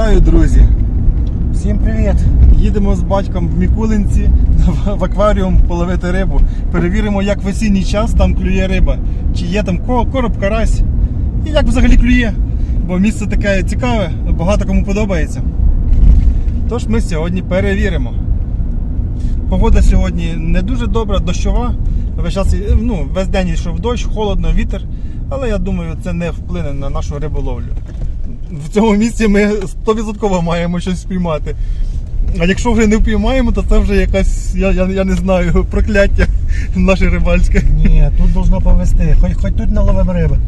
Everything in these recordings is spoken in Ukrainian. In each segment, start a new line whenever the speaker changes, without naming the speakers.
Вітаю, друзі!
Всім привіт!
Їдемо з батьком в Мікулинці в- акваріум половити рибу. Перевіримо, як в осінній час там клює риба. Чи є там короб, карась. І як взагалі клює. Бо місце таке цікаве, багато кому подобається. Тож ми сьогодні перевіримо. Погода сьогодні не дуже добра, дощова. Весь, час, ну, весь день йшов дощ, холодно, вітер. Але я думаю, це не вплине на нашу риболовлю. В цьому місці ми 100% маємо щось спіймати. А якщо вже не впіймаємо, то це вже якась, я, я, я не знаю, прокляття наше рибальське.
Ні, тут должно повести. Хоч, хоч тут наловимо риби.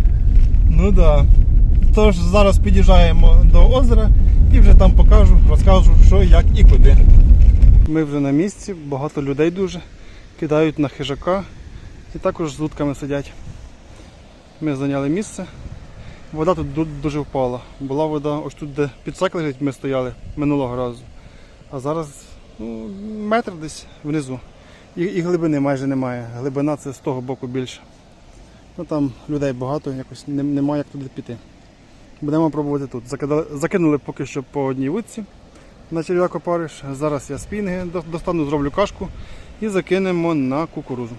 Ну так. Да. Тож зараз під'їжджаємо до озера і вже там покажу, розкажу, що, як і куди. Ми вже на місці, багато людей дуже кидають на хижака і також з вудками сидять. Ми зайняли місце. Вода тут дуже впала. Була вода ось тут, де підсак лежить, ми стояли минулого разу. А зараз ну, метр десь внизу. І, і глибини майже немає. Глибина це з того боку більше. Ну там людей багато, якось не- немає як туди піти. Будемо пробувати тут. Закидали, закинули поки що по одній вудці на черв'як опариш. Зараз я спінги достану, зроблю кашку і закинемо на кукурузу.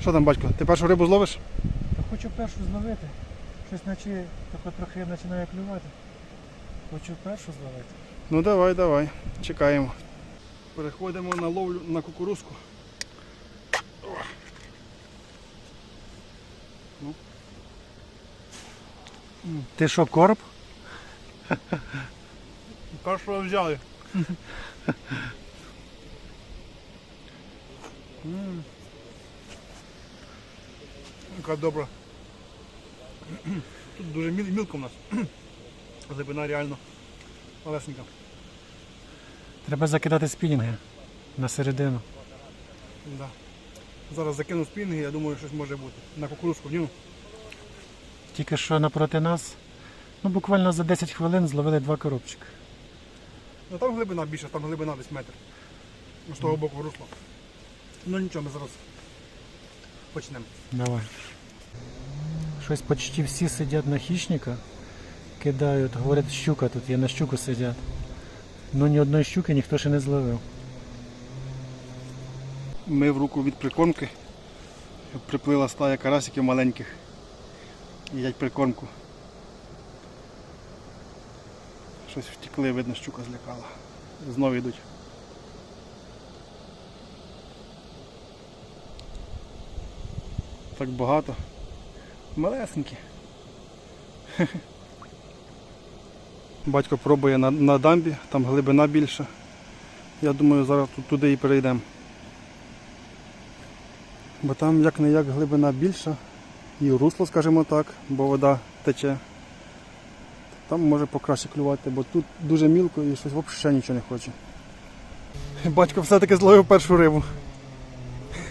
Що там, батько, ти першу рибу зловиш?
Та хочу першу зловити. Щось наче таке трохи починає клювати. Хочу першу зловити.
Ну давай, давай, чекаємо. Переходимо на ловлю на кукурузку.
Ти що, короб?
Кашу взяли. Яка добра. Тут дуже міл- мілко в нас. Глибина реально малесенька.
Треба закидати спінінги на середину.
Да. Зараз закину спінги, я думаю, щось може бути. На кукурузку вніну.
Тільки що напроти нас, ну буквально за 10 хвилин зловили два коробчика.
Ну там глибина більше, там глибина десь метр. З того боку русло. Ну нічого, ми зараз почнемо.
Давай. Щось почти всі сидять на хищника, кидають, говорять, щука тут є, на щуку сидять. Ну ні одної щуки ніхто ще не зловив.
Ми в руку від прикормки. Приплила стая карасиків маленьких. Їдять прикормку. Щось втекли, видно, щука злякала. Знову йдуть. Так багато. Малесенькі. Батько пробує на, на дамбі, там глибина більша. Я думаю, зараз тут туди і перейдемо. Бо там як не як глибина більша і русло, скажімо так, бо вода тече. Там може покраще клювати, бо тут дуже мілко і щось взагалі нічого не хоче. Батько все-таки зловив першу рибу.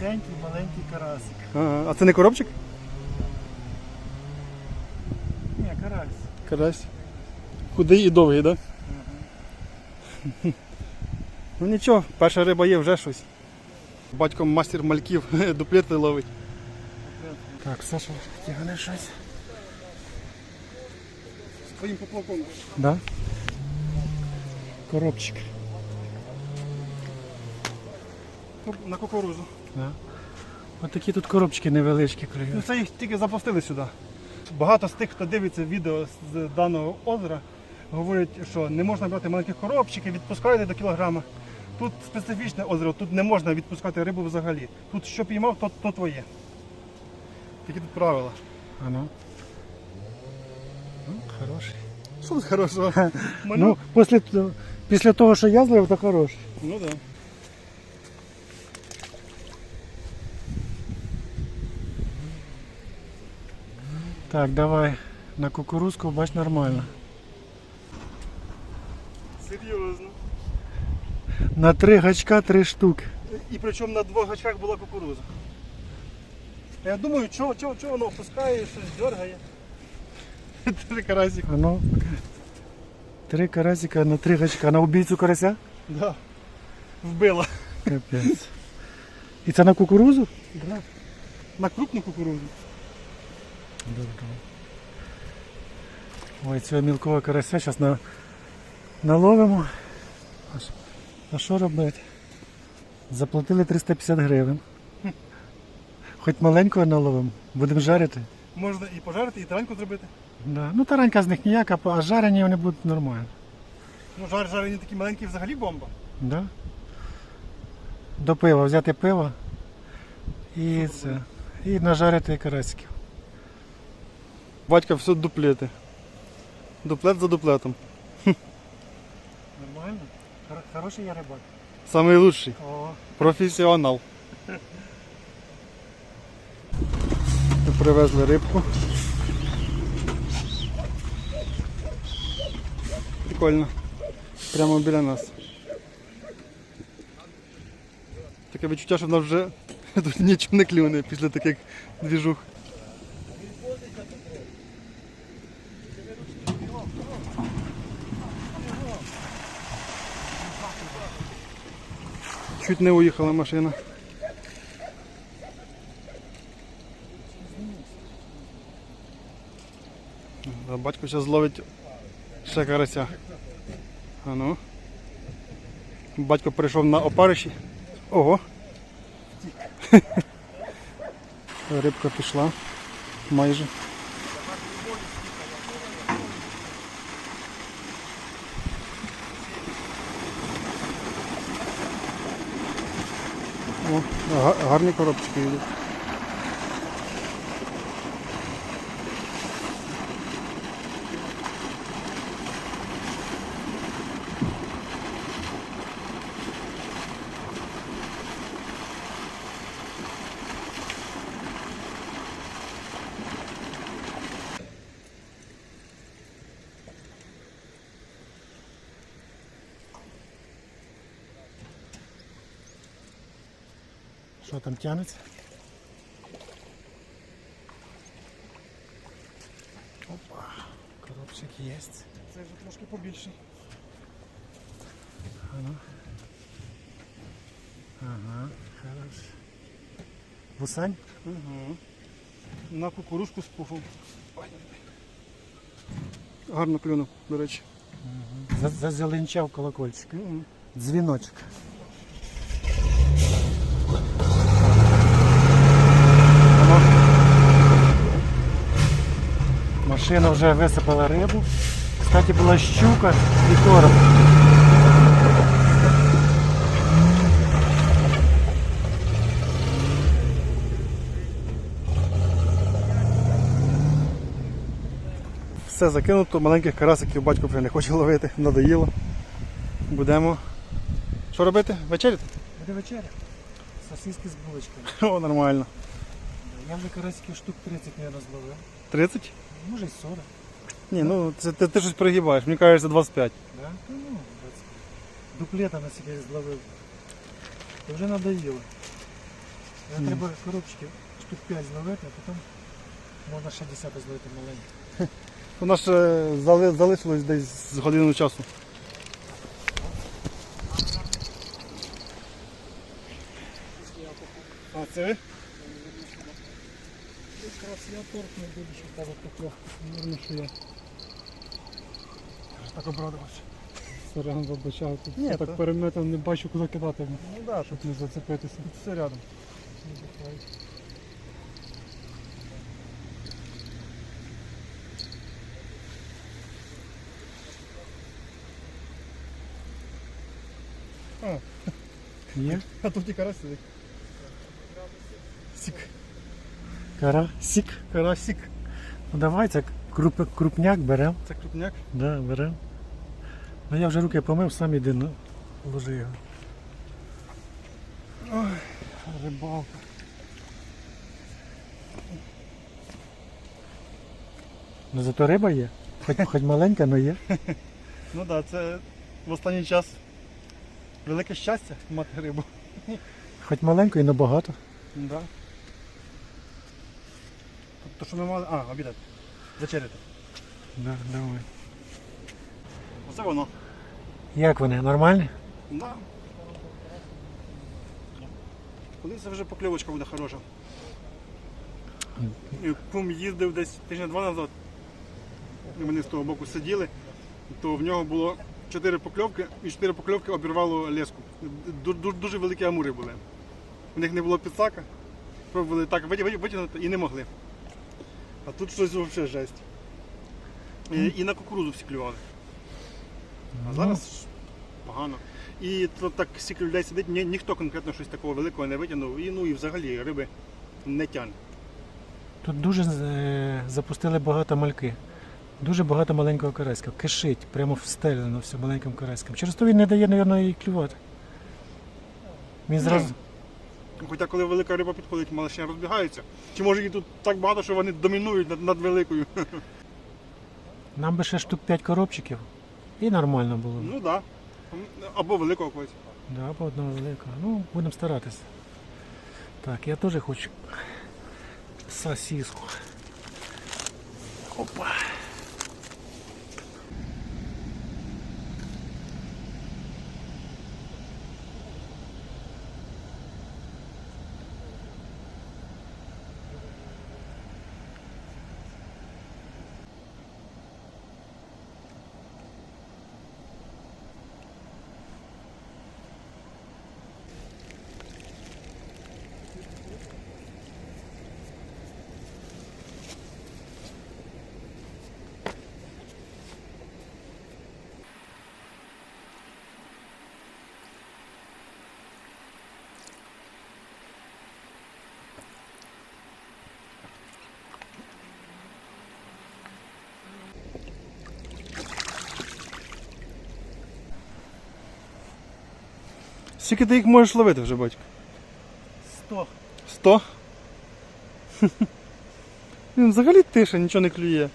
Маленький, маленький карасик.
Ага. А це не коробчик?
Карась.
Худий і довгий, так? Да? ну нічого, перша риба є вже щось. Батько мастер мальків дуплети ловить.
Так, Саша, тягне щось.
З твоїм поплавком.
Да? Коробчик.
На кукурузу.
Да. Ось такі тут коробчики невеличкі
Ну це їх тільки запустили сюди. Багато з тих, хто дивиться відео з даного озера, говорять, що не можна брати маленьких коробчиків, відпускайте до кілограма. Тут специфічне озеро, тут не можна відпускати рибу взагалі. Тут що піймав, то, то твоє. Такі тут правила.
А ну. Ну, хороший.
Що тут хорошого?
Ну, після, того- після того, що я злив, то хороший.
Ну так. Да.
Так, давай. На кукурузку, бач, нормально.
Серйозно.
На три гачка три штуки.
І причому на двох гачках була кукуруза. Я думаю, чого, чого, чого воно опускає, щось дергає. Три карасик.
А ну, три карасика на три гачка. На убійцю карася?
Да. Вбила.
Капець. І це на кукурузу?
Да. На крупну кукурузу.
Ой, цього мілкого карася зараз на Наловимо. А що- А що робити? Заплатили 350 гривень. Хоч маленького наловимо, будемо жарити.
Можна і пожарити, і тараньку зробити.
Да. Ну таранька з них ніяка, а жарені вони будуть нормально.
Ну, жар жарені такі маленькі взагалі бомба.
Да? До пива взяти пиво і це. І нажарити карасиків.
Батька все дуплети. Дуплет за дуплетом.
Нормально? Хороший я рибак.
Самий лучший.
О,
Професіонал. Привезли рибку. Прикольно. Прямо біля нас. Таке відчуття, що в нас вже тут нічого не клюне після таких двіжух. Чуть не уїхала машина. Батько зараз зловить ще карася. А ну. Батько прийшов на опариші. Ого. Рибка пішла. Майже. Гарні коробчики йдуть.
Що там тянеться? Опа, коробчик є.
Це вже трошки побільше.
Ага. Ага, хорош. Вусань?
Угу. На кукурузку пуфом. Гарно клюнув, до речі.
За- Зазеленчав колокольчик.
Мгм.
Дзвіночок. Машина вже висипала рибу. Кстати, була щука і короб.
Все закинуто, маленьких карасиків батько вже не хоче ловити, надоїло. Будемо. Що робити? Вечеряти?
Буде вечеря. Сосиски з булочками.
О, нормально.
Я вже карасиків штук 30, мабуть, зловив.
30?
Може й 40.
Ні, ну це ти, ти щось перегибаєш, мені кажеться 25.
Да? Ну, ну, 20. Дуплета на себе зловив. То вже надоїло. Я
Мгм.
треба коробчики штук 5 зловити, а потім можна ще 10 зловити маленькі.
У нас ще зали- залишилось десь з годину часу. А це
я торт не буду, тебе тепло.
Наверно, що я. Так обрадувався.
Сорян вибачав. Тут
Ні,
так переметом не бачу, куди кидати,
Ну так, да, щоб
щоб не зацепитися.
все рядом. А,
Є?
а тут і карась сидить. Сік.
Кара, сік.
Карасик.
Ну давай, це круп, крупняк беремо.
Це крупняк.
Да, беремо. Ну я вже руки помив, сам іди, ну, ложи його.
Ой, рибалка.
Ну зато риба є. Хоч, хоч маленька, але є.
Ну так, да, це в останній час велике щастя мати рибу.
Хоч маленьку і набагато.
Да. Тобто, що ми мали. А, обідати. Вечеряти.
Да, давай.
Оце воно.
Як вони? Нормальні?
Да. Коли це вже покльовочка буде хороша. І Кум їздив десь тижня два назад. І вони з того боку сиділи, то в нього було чотири покльовки, і чотири покльовки обірвало леску. Ду- ду- Дуже великі амури були. У них не було підсака. Пробували так витя- витя- витягнути і не могли. А тут щось взагалі жесть. І, і на кукурудзу всі клювали. А зараз погано. І то так стільки людей сидить, ні, ніхто конкретно щось такого великого не витягнув. І, ну і взагалі риби не тягне.
Тут дуже е, запустили багато мальки. Дуже багато маленького караська. Кишить, прямо встелено все маленьким караськом. Через то він не дає, мабуть, їй клювати. Він зразу.
Хоча коли велика риба підходить, малишня розбігаються. Чи може їх тут так багато, що вони домінують над, над великою?
Нам би ще штук 5 коробчиків. І нормально було. б.
Ну так. Да. Або великого когось.
Да, або одного великого. Ну, будемо старатися. Так, я теж хочу сосиску. Опа.
Скільки ти їх можеш ловити вже, батько?
100.
Сто? Він взагалі тиша, нічого не клює.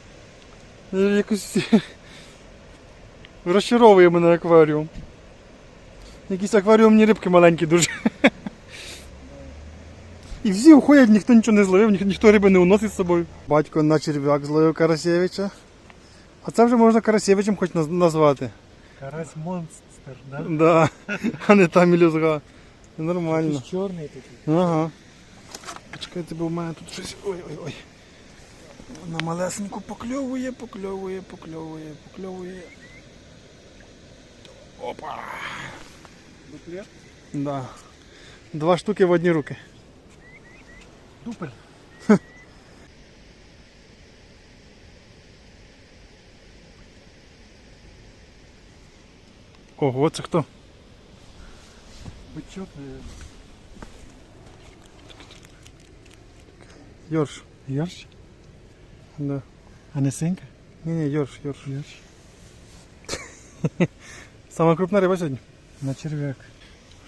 Якось розчаровує мене акваріум. Якісь акваріумні рибки маленькі дуже. І всі уходять, ніхто нічого не зловив, ніх- ніхто риби не уносить з собою. Батько на черв'як зловив Карасєвича. А це вже можна Карасєвичем хоч назвати.
Карась монстр, да?
Да. А не та мілюзга. Нормально.
Якийсь чорний такий.
Ага. Почекайте, бо в мене тут щось. Ой-ой-ой. На малесеньку покльовує, покльовує, покльовує, покльовує. Опа! Да. Два штуки в одні руки.
Дупель.
Ого, це хто?
Бичок, наверное.
Йорш.
Йорш?
Да.
А не синька?
Ні, ні, йорш, йорш.
Йорш.
Сама крупна риба сьогодні.
На черв'як.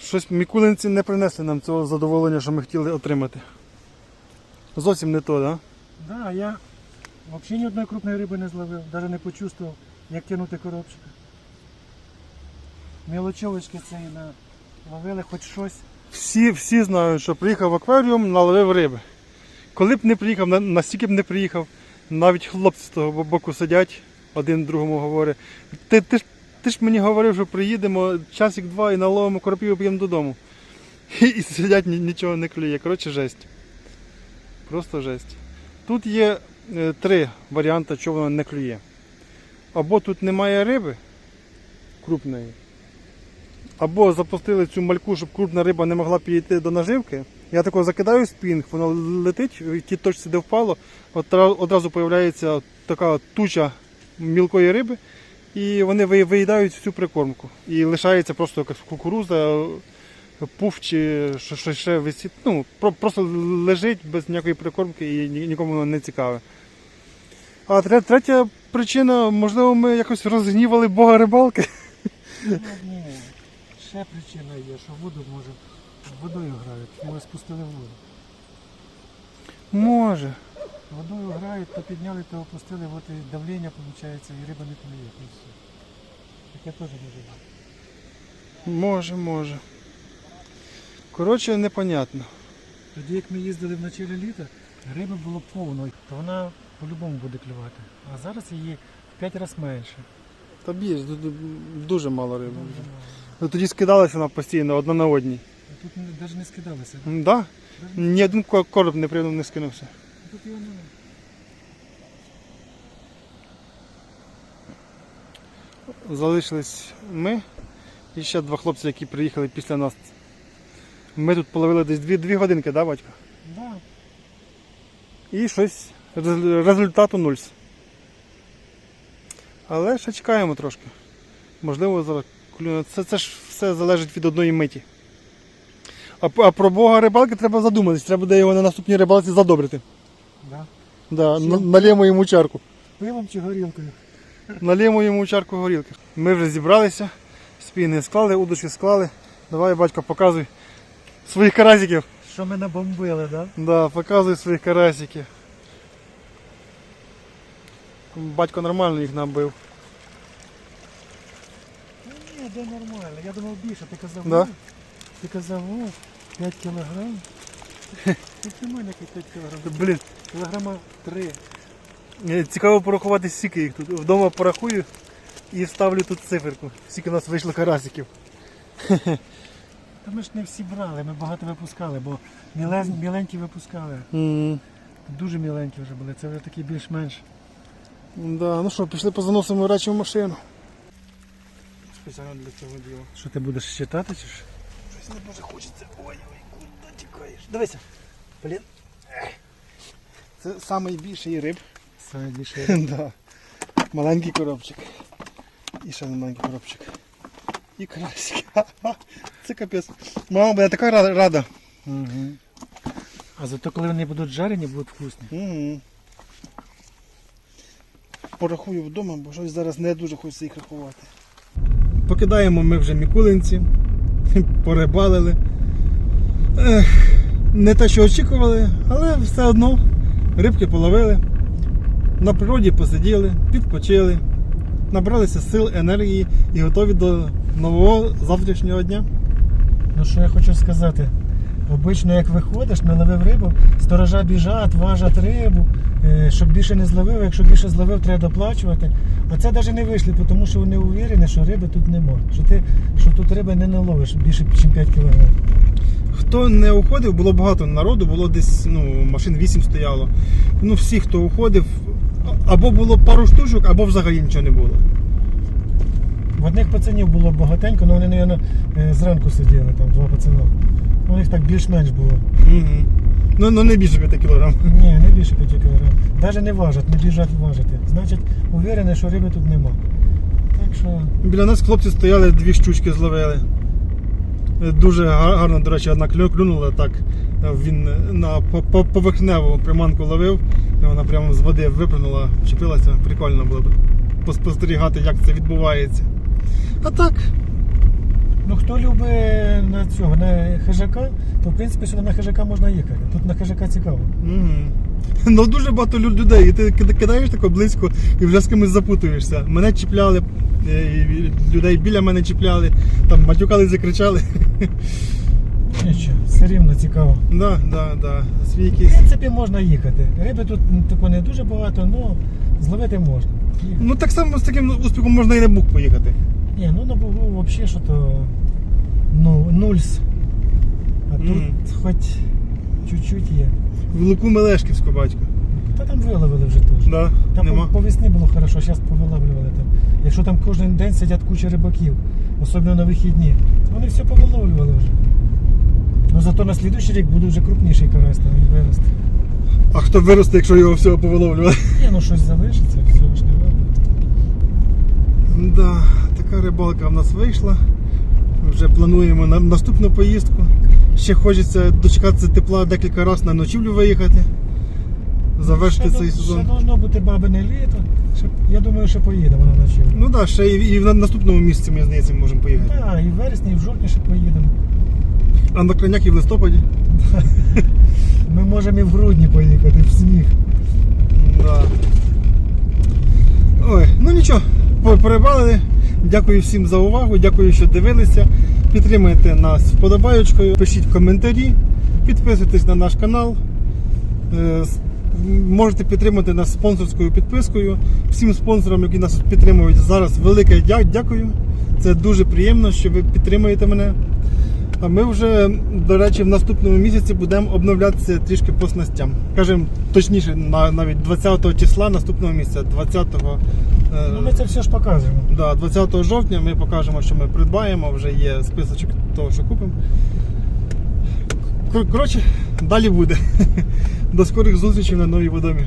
Щось мікулинці не принесли нам цього задоволення, що ми хотіли отримати. Зовсім не то, так? Да?
Да, я взагалі ні одної крупної риби не зловив, навіть не почувствував, як тягнути коробчика. Мілочовочки цієї на... ловили хоч щось.
Всі, всі знають, що приїхав в акваріум, наловив риби. Коли б не приїхав, на- настільки б не приїхав, навіть хлопці з того боку сидять, один другому говорить. Ти, ти, ж, ти ж мені говорив, що приїдемо часик-два і наловимо коропів і поїдемо додому. І, і сидять, ні- нічого не клює. Коротше, жесть. Просто жесть. Тут є е, три варіанти, чого воно не клює. Або тут немає риби крупної, або запустили цю мальку, щоб крупна риба не могла підійти до наживки. Я такого закидаю спінг, воно летить, в тій точці, де впало, одразу з'являється така туча мілкої риби, і вони ви- виїдають всю прикормку. І лишається просто якась кукуруза, пуф чи що, ще висить. Ну, просто лежить без ніякої прикормки і нікому не цікаве. А третя причина, можливо, ми якось розгнівали Бога рибалки.
Ще причина є, що воду може водою грають, може спустили в воду.
Може.
Водою грають, то підняли, то опустили, от і давлення виходить, і риба не клює. і все. Таке теж може бути.
Може, може. Коротше, непонятно.
Тоді як ми їздили в началі літа, риби було повно, то вона по-любому буде клювати. А зараз її в 5 разів менше.
Та ду- дуже мало риби.
Мало.
Ну, Тоді скидалася вона постійно, одна на одній.
А Тут навіть не скидалися.
М, Да? Ні один ко- короб не прийняв, не скинувся.
Тут його немає.
залишились ми і ще два хлопці, які приїхали після нас. Ми тут половили десь дві, дві годинки, да, батько?
Да.
І щось рез- результату нульс. Але ще чекаємо трошки. Можливо, зараз клюне. Це, це ж все залежить від одної миті. А, а про Бога рибалки треба задуматись, треба буде його на наступній рибалці задобрити.
Да.
Да, на- налємо йому чарку.
Пивом чи горілкою?
Налємо йому чарку горілки. Ми вже зібралися, спіни склали, удочки склали. Давай, батько, показуй своїх карасиків.
Що ми набомбили, да?
Да, показуй своїх карасиків. Батько нормально їх набив.
Ні, де нормально. Я думав більше, ти казав.
Да?
Ти казав, о, 5 кілограм. Тут немає ніяких 5 кілограм.
Блін,
Кілограма 3.
е, цікаво порахувати, скільки їх тут. Вдома порахую і вставлю тут циферку. Скільки у нас вийшло карасиків.
Та ми ж не всі брали, ми багато випускали, бо мілез, міленькі випускали. Дуже міленькі вже були, це вже такі більш-менш.
Да, ну що, пішли позаносимо речі в машину. Спеціально для цього діла.
Що ти будеш читати чи що?
Щось не дуже хочеться. Ой, ой, куди тікаєш? Дивися. Блін. Це найбільший риб.
Саме більше.
да. Маленький коробчик. І ще маленький коробчик. І карасик. Ха-ха. Це капець. Мама буде така рада. рада.
Угу. А зато коли вони будуть жарені, будуть вкусні.
Угу. Порахую вдома, бо щось зараз не дуже хочеться їх рахувати. Покидаємо ми вже мікулинці, порибалили. Ех, не те, що очікували, але все одно рибки половили. На природі посиділи, відпочили, набралися сил, енергії і готові до нового завтрашнього дня.
Ну що я хочу сказати? Обично, як виходиш, наловив рибу, сторожа біжать, важать рибу, е, щоб більше не зловив. Якщо більше зловив, треба доплачувати. А це навіть не вийшли, тому що вони уверені, що риби тут нема. Що ти що тут риби не наловиш більше, ніж 5 кг.
Хто не уходив, було багато народу, було десь ну, машин 8 стояло. Ну, всі, хто уходив, або було пару штучок, або взагалі нічого не було.
В одних пацанів було багатенько, але вони, мабуть, зранку сиділи, там два пацани. У них так більш-менш було.
Угу. Ну, ну не більше 5 кілограм.
Ні, не більше 5 кг. Навіть не важать, не біжать важити. Значить, уверені, що риби тут нема. Так що.
Біля нас хлопці стояли, дві щучки зловили. Дуже гарно, до речі, одна клю- клюнула так. Він на по- по- поверхневу приманку ловив, і вона прямо з води випрыгнула, вчепилася. Прикольно було б поспостерігати, як це відбувається. А так,
Ну хто любить на цього, на хижака, то в принципі сюди на хижака можна їхати. Тут на хижака цікаво.
Угу. Ну дуже багато лю- людей. І ти кида- кидаєш тако близько і вже з кимось запутуєшся. Мене чіпляли, е, і людей біля мене чіпляли, там матюкали, закричали.
Нічого, все рівно цікаво.
Да, да, да. Свій
В
якийсь.
принципі, можна їхати. Риби тут тако не дуже багато, але зловити можна. Їхати.
Ну так само з таким успіхом можна і на бук поїхати.
Ні, ну на Бугу взагалі що то ну, нульс. А тут
Мгм.
хоч чуть-чуть є.
В Луку Мелешківську, батько.
Та там виловили вже теж.
Да,
Там
нема.
по, по весні було хорошо, зараз повиловлювали там. Якщо там кожен день сидять куча рибаків, особливо на вихідні, вони все повиловлювали вже. Ну зато на слідуючий рік буде вже крупніший карась там виросте.
А хто виросте, якщо його всього повиловлювали?
Ні, ну щось залишиться, все ж не виловлює.
Да, така рибалка в нас вийшла. Вже плануємо на наступну поїздку. Ще хочеться дочекатися тепла декілька разів на ночівлю виїхати. Завершити
Ще
цей
до-
сезон.
Ще должно бути бабине літо. Ще, я думаю, що поїдемо на ночі.
Ну так, ще і, і в наступному місяці, мені здається, можемо поїхати.
Так, і в вересні, і в жовтні ще поїдемо.
А на крайняк і в листопаді.
Ми можемо і в грудні поїхати, в сніг.
Да. Ой, ну нічого, по- Дякую всім за увагу, дякую, що дивилися. Підтримуйте нас вподобаючкою, пишіть коментарі, підписуйтесь на наш канал. Е, Можете підтримати нас спонсорською підпискою. Всім спонсорам, які нас підтримують зараз, велике дякую. Це дуже приємно, що ви підтримуєте мене. А ми вже, до речі, в наступному місяці будемо обновлятися трішки по снастям. Кажемо точніше, навіть 20 числа наступного місяця, 20 Е,
Ну, ми це все ж показуємо.
Да, 20 жовтня ми покажемо, що ми придбаємо, вже є списочок того, що купимо. Коротше, далі буде. До скорих зустрічей на новій водомі.